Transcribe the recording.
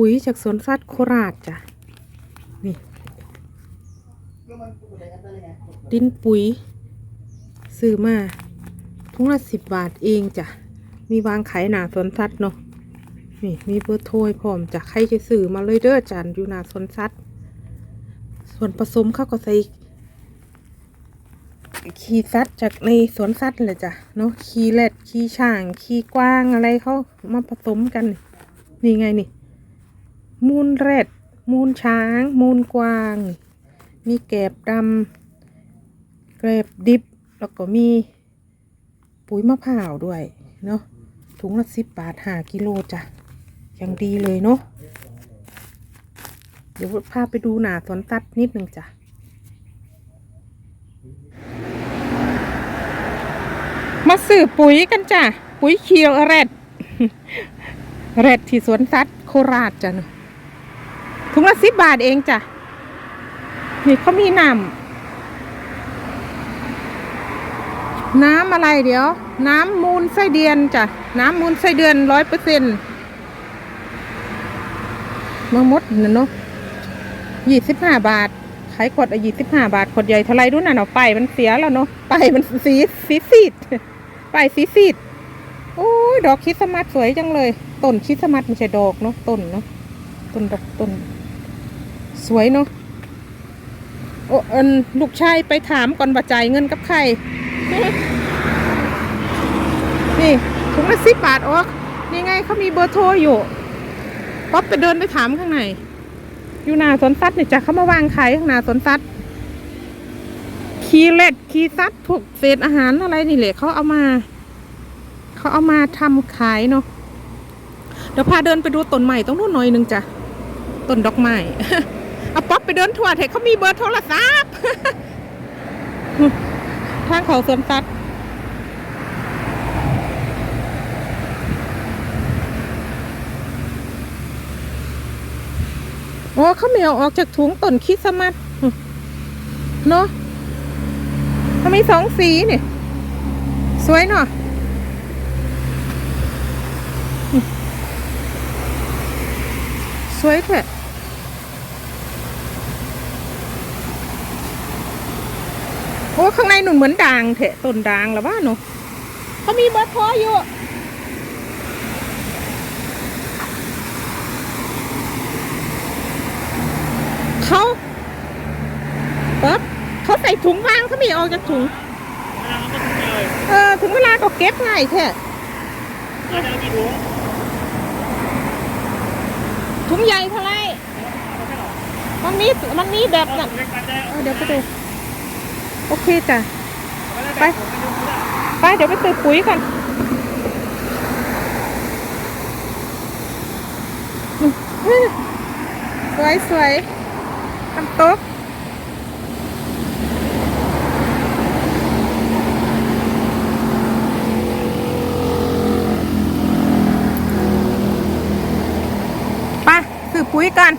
ปุ๋ยจากสวนสัตว์โคราชจ้ะ นี่ ดินปุ๋ย ซื้อมาทุงละสิบบาทเองจ้ะ มีวางขายหนาสวนสัตว์เนาะ นี่มีเบอร์โทรพร้อมจ้ะ ใครจะซื้อมาเลยเด้อจันอยู่หนาสวนสัตว์ ส่วนผสมเข้าก็ใส่ขี้สัตว์จากในสวนสัตว์เลยจ้ะเนาะขี้เล็ดขี้ช่างขี้กว้างอะไรเขามาผสมกัน นี่ไงนี่ มูลแรดมูลช้าง มูลกวาง มีแกบดำแกลบดิบ แล้วก็มีปุ๋ยมะพร้าวด้วย เนาะถุงละสิบบาทห้ากิโลจ้ะ ยังดีเลยเนาะ เดี๋ยวพาไปดูหนาสวนสัตว์นิดนึงจ้ะมาซื้อปุ๋ยกันจ้ะ ปุ๋ยเคียวแรดแรดที่สวนสัตว์โคราชจ้ะเนอะ ถุงละสิบบาทเองจ้ะ นี่เขามีน้ำน้ำอะไรเดี๋ยว น้ำมูลไส้เดือนจ้ะ น้ำมูลไส้เดือนร้อยเปอร์เซ็นต์มามดนะเนาะยี่สิบห้าบาทขายขวดอะยี่สิบห้าบาทขวดใหญ่เท่าไรดูน่ะเนาะไปมันเสียแล้วเนาะไปมันสีสีซีดไปสีซีดโอ้ยดอกคริสมาสสวยจังเลยต้นคริสมาสไม่ใช่ดอกเนาะต้นเนาะต้นดอกต้น สวยเนาะโอ้เอินลูกชายไปถามก่อนว่าจ่ายเงินกับใคร นี่ถุงละสิบบาทออกนี่ไงเขามีเบอร์โทรอยู่ป๊อปไปเดินไปถามข้างในอยู่หนาสวนสัตว์เนี่ยจะเขามาวางขายข้างหนาสวนสัตว์คีเล็ดคีซัตว์พวกเศษอาหารอะไรนี่แหละเขาเอามา เขาเอามาทำขายเนาะเดี๋ยวพาเดินไปดูต้นใหม่ตรงนู้นหน่อยนึงจ้ะต้นดอกไม้ เอาป๊อปไปเดินทั่วเถอะเขามีเบอร์โทรศัพท์ทางเขาสวนสัตว์โอ้เขาไม่เอาออกจากถุงต้นคริสมาสเนาะเขามีสองสีเนี่ยสวยเนาะสวยแท้ โอ้ข้างในหนุนเหมือนด่างเถอะต้นด่างหรือว่าเนาะเขามีเบอร์โทรอยู่เขาปั๊บเขาใส่ถุงวางเขาไม่ออกจากถุงเออถึงเวลาก็เก็บง่ายแค่เราจะเอากี่ถุงถุงใหญ่เท่าไหรมันมีมันมีแบบเอาน่ะถุงเล็กไปได้เออเดี๋ยวไปดู โอเคจ้ะ ไป ไป เดี๋ยวไปซื้อปุ๋ยกันสวยสวยทำโต๊ะไปซื้อปุ๋ยกัน